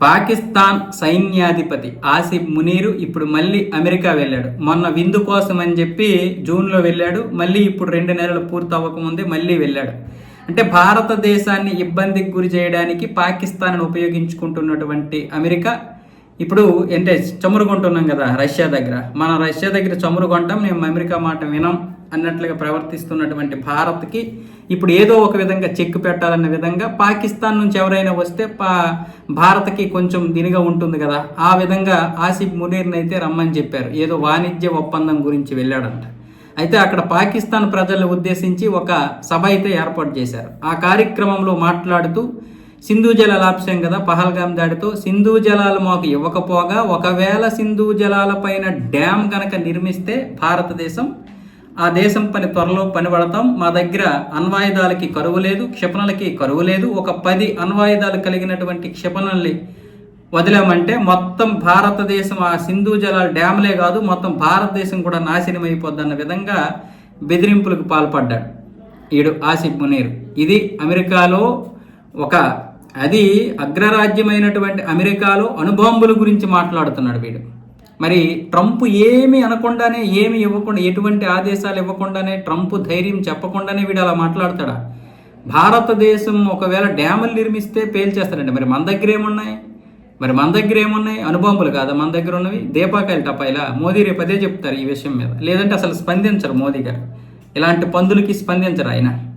పాకిస్తాన్ సైన్యాధిపతి ఆసిఫ్ మునీరు ఇప్పుడు మళ్ళీ అమెరికా వెళ్ళాడు. మొన్న విందు కోసం అని చెప్పి జూన్లో వెళ్ళాడు. మళ్ళీ ఇప్పుడు రెండు నెలలు పూర్తి అవ్వకముందే మళ్ళీ వెళ్ళాడు. అంటే భారతదేశాన్ని ఇబ్బందికి గురి చేయడానికి పాకిస్తాన్ ఉపయోగించుకుంటున్నటువంటి అమెరికా ఇప్పుడు అంటే చమురు కొంటున్నాం కదా రష్యా దగ్గర. మన రష్యా దగ్గర చమురు కొంటాం మేము అమెరికా మాట వినం అన్నట్లుగా ప్రవర్తిస్తున్నటువంటి భారత్కి ఇప్పుడు ఏదో ఒక విధంగా చెక్ పెట్టాలన్న విధంగా పాకిస్తాన్ నుంచి ఎవరైనా వస్తే పా భారత్కి కొంచెం దినిగా ఉంటుంది కదా. ఆ విధంగా ఆసిఫ్ మునీర్ని అయితే రమ్మని చెప్పారు. ఏదో వాణిజ్య ఒప్పందం గురించి వెళ్ళాడంట. అయితే అక్కడ పాకిస్తాన్ ప్రజలను ఉద్దేశించి ఒక సభ అయితే ఏర్పాటు చేశారు. ఆ కార్యక్రమంలో మాట్లాడుతూ సింధు జలాల ఆప్షన్ కదా పహల్గాం దాడితో. సింధు జలాలు మాకు ఇవ్వకపోగా ఒకవేళ సింధు జలాల పైన డ్యామ్ కనుక నిర్మిస్తే భారతదేశం ఆ దేశం పని త్వరలో పనిపడతాం. మా దగ్గర అణ్వాయుధాలకి కరువు లేదు క్షిపణలకి కరువు లేదు. ఒక పది అణ్వాయుధాలు కలిగినటువంటి క్షిపణల్ని వదిలామంటే మొత్తం భారతదేశం ఆ సింధు జలాల డ్యామ్లే కాదు మొత్తం భారతదేశం కూడా నాశనం అయిపోద్దన్న విధంగా బెదిరింపులకు పాల్పడ్డాడు ఈడు ఆసిఫ్ మునీర్. ఇది అమెరికాలో ఒక అది అగ్రరాజ్యమైనటువంటి అమెరికాలో అణుబాంబుల గురించి మాట్లాడుతున్నాడు వీడు. మరి ట్రంప్ ఏమి అనకుండానే ఏమి ఇవ్వకుండా ఎటువంటి ఆదేశాలు ఇవ్వకుండానే ట్రంప్ ధైర్యం చెప్పకుండానే వీడు అలా మాట్లాడతాడా? భారతదేశం ఒకవేళ డ్యాములు నిర్మిస్తే పేల్చేస్తారండి మరి మన దగ్గర ఏమున్నాయి? మరి మన దగ్గర ఏమున్నాయి? అనుబాంబులు కాదా? మన దగ్గర ఉన్నవి? దీపాకాయలు టపాయిలా మోదీ రేపు అదే చెప్తారు ఈ విషయం మీద. లేదంటే అసలు స్పందించరు మోదీ గారు. ఇలాంటి పందులకి స్పందించరు ఆయన.